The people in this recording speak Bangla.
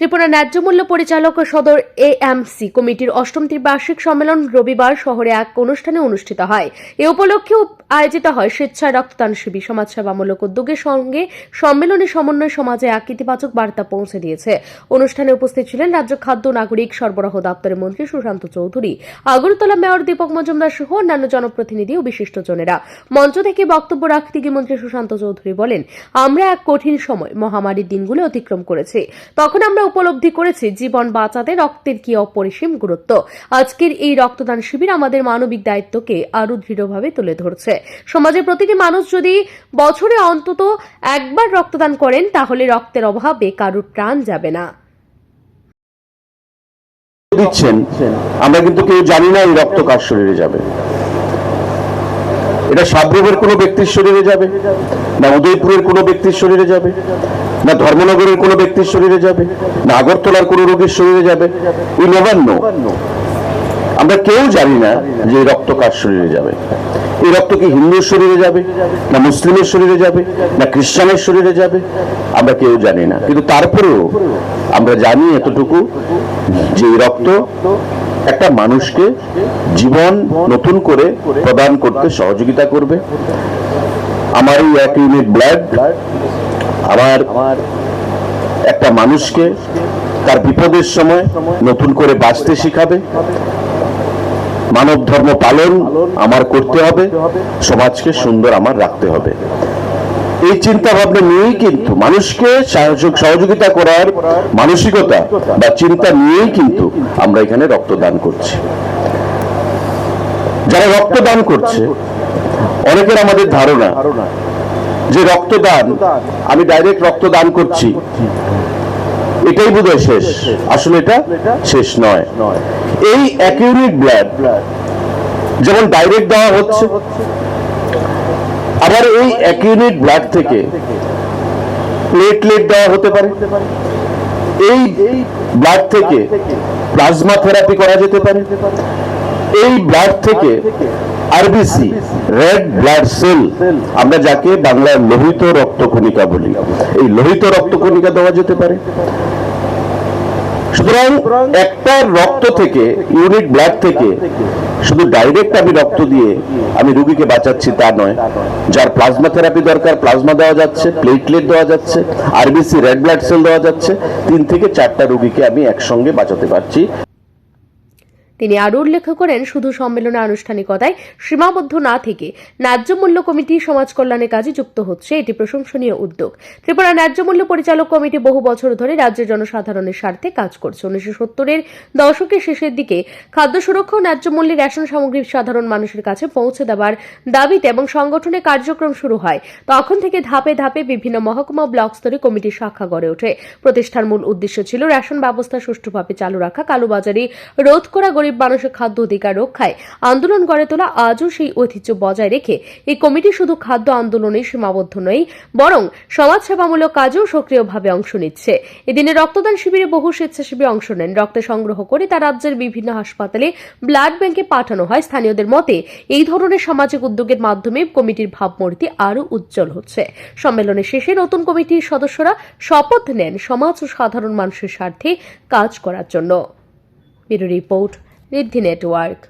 ত্রিপুরা ন্যায্য মূল্য পরিচালক সদর এএমসি কমিটির অষ্টম ত্রিবার্ষিক সম্মেলন রবিবার শহরে এক অনুষ্ঠানে অনুষ্ঠিত হয়। এ উপলক্ষে আয়োজিত হয় স্বেচ্ছায় রক্তদান শিবির। সমাজসেবামূলক উদ্যোগের সঙ্গে সম্মেলনী সমন্বয় সমাজে এক ইতিবাচক বার্তা পৌঁছে দিয়েছে। অনুষ্ঠানে উপস্থিত ছিলেন রাজ্য খাদ্য, নাগরিক, সরবরাহ দপ্তরের মন্ত্রী সুশান্ত চৌধুরী। আগরতলা মেয়র দীপক মজুমদার সহ অন্যান্য জনপ্রতিনিধি ও বিশিষ্টজনেরা। মঞ্চ থেকে বক্তব্য রাখতে গিয়ে মন্ত্রী সুশান্ত চৌধুরী বলেন, আমরা এক কঠিন সময়, মহামারীর দিনগুলো অতিক্রম করেছি। তখন আমরা উপলব্ধি করেছি জীবন বাঁচাতে রক্তের কি অপরিসীম গুরুত্ব। আজকের এই রক্তদান শিবির আমাদের মানবিক দায়িত্বকে আরও দৃঢ়ভাবে তুলে ধরছে। সমাজের প্রতিটি মানুষ যদি বছরে অন্তত একবার রক্তদান করেন, তাহলে রক্তের অভাবে কারুর প্রাণ যাবে না। দিচ্ছেন, আমরা কিন্তু কেউ জানি না এই রক্ত কার শরীরে যাবে। এটা সাবরুমের কোনো ব্যক্তির শরীরে যাবে, না উদয়পুরের কোনো ব্যক্তির শরীরে যাবে। না ধর্মনগরের কোনো ব্যক্তির শরীরে যাবে, না আগরতলার কোনো রোগীর শরীরে যাবে, উই নেভার নো আমরা কেউ জানি না যে রক্ত কার শরীরে যাবে। এই রক্ত কি হিন্দুর শরীরে যাবে, না মুসলিমের শরীরে যাবে, না খ্রিস্টানের শরীরে যাবে? আমরা কেউ জানি না। কিন্তু তারপরেও আমরা জানি এতটুকু যে রক্ত একটা মানুষকে জীবন নতুন করে প্রদান করতে সহযোগিতা করবে। আমার এই এক ইউনিট ব্লাড আমার একটা মানুষকে তার বিপদের সময় নতুন করে বাঁচতে শিখাবে। মানব ধর্ম পালন আমার করতে হবে, সমাজকে সুন্দর আমার রাখতে হবে। এই চিন্তা ভাবনা নিয়েই কিন্তু মানুষকে সহযোগিতা করার মানসিকতা বা চিন্তা নিয়েই কিন্তু আমরা এখানে রক্তদান করছি। যারা রক্তদান করছে, অনেকের আমাদের ধারণা যে রক্তদান, আমি ডাইরেক্ট রক্তদান করছি। এটাই বোধহয় শেষ। আসলে এটা শেষ নয়। এই এক ইউনিট ব্লাড যেমন ডাইরেক্ট দেওয়া হচ্ছে, আবার এই এক ইউনিট ব্লাড থেকে প্লেটলেট দেওয়া হতে পারে। এই ব্লাড থেকে প্লাজমা থেরাপি করা যেতে পারে। এই ব্লাড থেকে আরবিসি রেড ব্লাড সেল আমরা যাকে বাংলায় লোহিত রক্তকণিকা বলি। এই লোহিত রক্তকণিকা দেওয়া যেতে পারে। সুতরাং একটা রক্ত থেকে, ইউনিট ব্লাড থেকে, শুধু ডাইরেক্ট আমি রক্ত দিয়ে আমি রুগীকে বাঁচাচ্ছি তা নয়। যার প্লাজমা থেরাপি দরকার প্লাজমা দেওয়া যাচ্ছে প্লেটলেট দেওয়া যাচ্ছে আরবিসি রেড ব্লাড সেল দেওয়া যাচ্ছে, তিন থেকে চারটা রুগীকে আমি একসঙ্গে বাঁচাতে পারছি। তিনি আরও উল্লেখ করেন, শুধু সম্মেলনে আনুষ্ঠানিকতায় সীমাবদ্ধ না থেকে ন্যায্য মূল্য কমিটি সমাজ কল্যাণের কাজে যুক্ত হচ্ছে, এটি প্রশংসনীয় উদ্যোগ। ত্রিপুরা ন্যায্য মূল্য পরিচালক কমিটি বহু বছর ধরে রাজ্যের জনসাধারণের স্বার্থে কাজ করছে। উনিশশো সত্তরের দশকের শেষের দিকে খাদ্য সুরক্ষা ও ন্যায্য মূল্যে রেশন সামগ্রী সাধারণ মানুষের কাছে পৌঁছে দেওয়ার দাবিতে এবং সংগঠনের কার্যক্রম শুরু হয়, তখন থেকে ধাপে ধাপে বিভিন্ন মহকুমা ব্লক স্তরে কমিটির শাখা গড়ে ওঠে। প্রতিষ্ঠার মূল উদ্দেশ্য ছিল রেশন ব্যবস্থা সুষ্ঠুভাবে চালু রাখা। কালোবাজারি রোধ করা গরিব মানুষের খাদ্য অধিকার রক্ষায় আন্দোলন গড়ে তোলা আজও সেই ঐতিহ্য বজায় রেখে এই কমিটি শুধু খাদ্য আন্দোলনে সীমাবদ্ধ নয়, বরং সমাজসেবামূলক কাজেও সক্রিয়ভাবে অংশ নিচ্ছে। এদিনে রক্তদান শিবিরে বহু স্বেচ্ছাসেবী অংশ নেন। রক্ত সংগ্রহ করে তা রাজ্যের বিভিন্ন হাসপাতালে ব্লাড ব্যাংকে পাঠানো হয়। স্থানীয়দের মতে, এই ধরনের সামাজিক উদ্যোগের মাধ্যমে কমিটির ভাবমূর্তি আরও উজ্জ্বল হচ্ছে। সম্মেলনের শেষে নতুন কমিটির সদস্যরা শপথ নেন সমাজ ও সাধারণ মানুষের স্বার্থে কাজ করার জন্য। রিপোর্ট। রিদ্ধি নেটওয়ার্ক